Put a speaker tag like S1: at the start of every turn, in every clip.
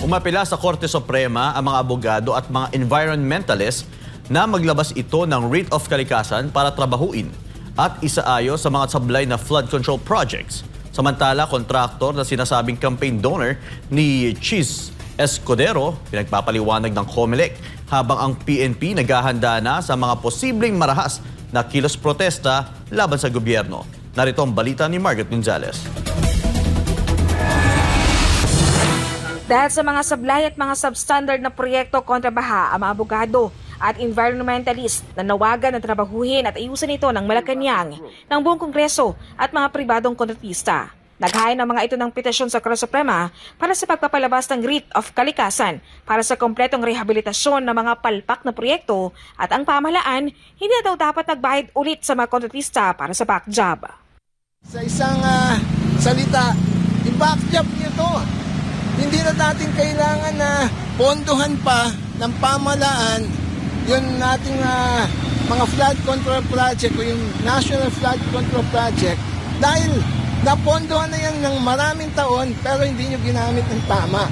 S1: Umapila sa Korte Suprema ang mga abogado at mga environmentalists na maglabas ito ng writ of kalikasan para trabahuin at isaayos sa mga sablay na flood control projects. Samantala, kontraktor na sinasabing campaign donor ni Cheese Escudero, pinagpapaliwanag ng COMELEC habang ang PNP naghahanda na sa mga posibleng marahas na kilos protesta laban sa gobyerno. Narito ang balita ni Margaret Gonzalez.
S2: Dahil sa mga sablay at mga substandard na proyekto kontra baha, ang mga abogado at environmentalist na nawagan na trabahuhin at ayusin ito ng Malacanang, ng buong Kongreso at mga pribadong kontratista. Naghain ng mga ito ng petisyon sa Korte Suprema para sa pagpapalabas ng writ of kalikasan para sa kompletong rehabilitasyon ng mga palpak na proyekto at ang pamahalaan hindi daw dapat nagbayad ulit sa mga kontratista para sa back job.
S3: Sa isang ah, salita, i-back job niyo to. Hindi na natin kailangan na pondohan pa ng pamalaan yung nating ah, mga flood control project o yung National Flood Control Project dahil napondohan na yan ng maraming taon pero hindi nyo ginamit ng tama.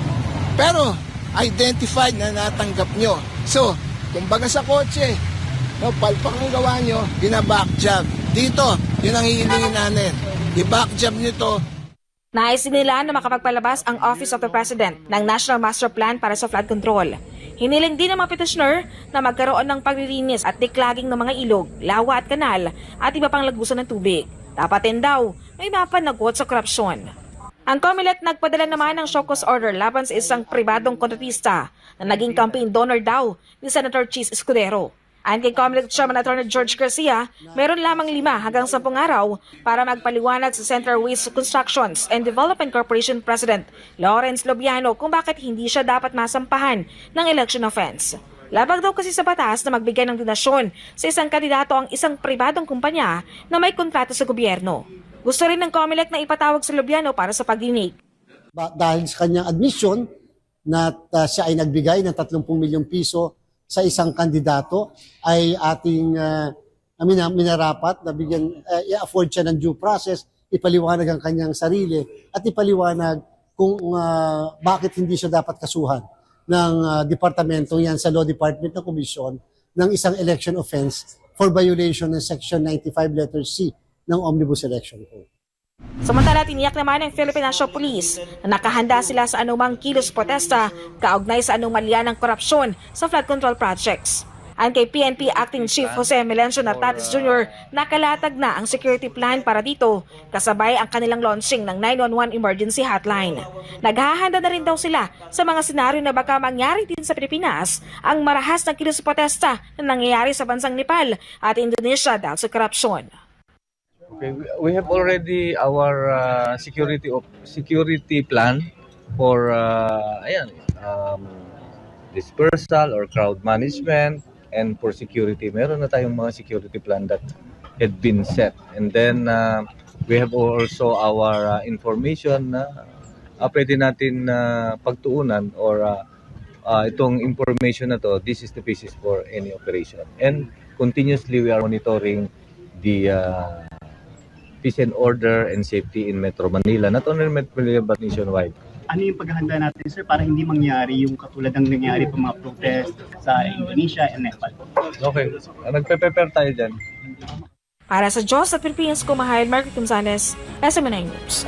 S3: Pero identified na natanggap nyo. So, kumbaga sa kotse, no, palpak ang gawa nyo, binaback job. Dito, yun ang hihilingin namin. I-back job nyo to,
S2: Nais nila na makapagpalabas ang Office of the President ng National Master Plan para sa flood control. Hiniling din ng mga petitioner na magkaroon ng paglilinis at declogging ng mga ilog, lawa at kanal at iba pang lagusan ng tubig. Dapat din daw may mapanagwot sa korupsyon. Ang COMELEC nagpadala naman ng cause order laban sa isang pribadong kontratista na naging campaign donor daw ni Senator Cheese Escudero. Ayon kay COMELEC Chairman Attorney George Garcia, meron lamang lima hanggang sampung araw para magpaliwanag sa Central Waste Constructions and Development Corporation President Lawrence Lobiano kung bakit hindi siya dapat masampahan ng election offense. Labag daw kasi sa batas na magbigay ng donasyon sa isang kandidato ang isang pribadong kumpanya na may kontrata sa gobyerno. Gusto rin ng COMELEC na ipatawag sa Lobiano para sa pagdinig.
S4: Ba- dahil sa kanyang admission na uh, siya ay nagbigay ng 30 milyong piso sa isang kandidato ay ating uh, mina- minarapat na bigyan uh, i-afford siya ng due process, ipaliwanag ang kanyang sarili at ipaliwanag kung uh, bakit hindi siya dapat kasuhan ng uh, departamento yan sa law department ng komisyon ng isang election offense for violation ng section 95 letter C ng Omnibus Election Code.
S2: Samantala, tiniyak naman ng Philippine National Police na nakahanda sila sa anumang kilos protesta kaugnay sa anomalya ng korupsyon sa flood control projects. Ang kay PNP Acting Chief Jose Melencio Nartates Jr., nakalatag na ang security plan para dito, kasabay ang kanilang launching ng 911 emergency hotline. Naghahanda na rin daw sila sa mga senaryo na baka mangyari din sa Pilipinas ang marahas na kilos protesta na nangyayari sa bansang Nepal at Indonesia dahil sa korupsyon.
S5: Okay, we- have already our uh, security op- security plan for uh, ayan, um, dispersal or crowd management and for security. Meron na tayong mga security plan that had been set. And then uh, we have also our uh, information na uh, pwede natin uh, pagtuunan or uh, uh, itong information na to, this is the basis for any operation. And continuously we are monitoring the uh, peace and order and safety in Metro Manila, not only in Metro Manila but nationwide.
S6: ano yung paghahanda natin sir para hindi mangyari yung katulad ng nangyari pa mga protest sa Indonesia and Nepal?
S5: Okay, nagpe-prepare tayo dyan.
S2: Para sa Diyos at Pilipinas, kumahal Margaret Gonzalez, SMNI News.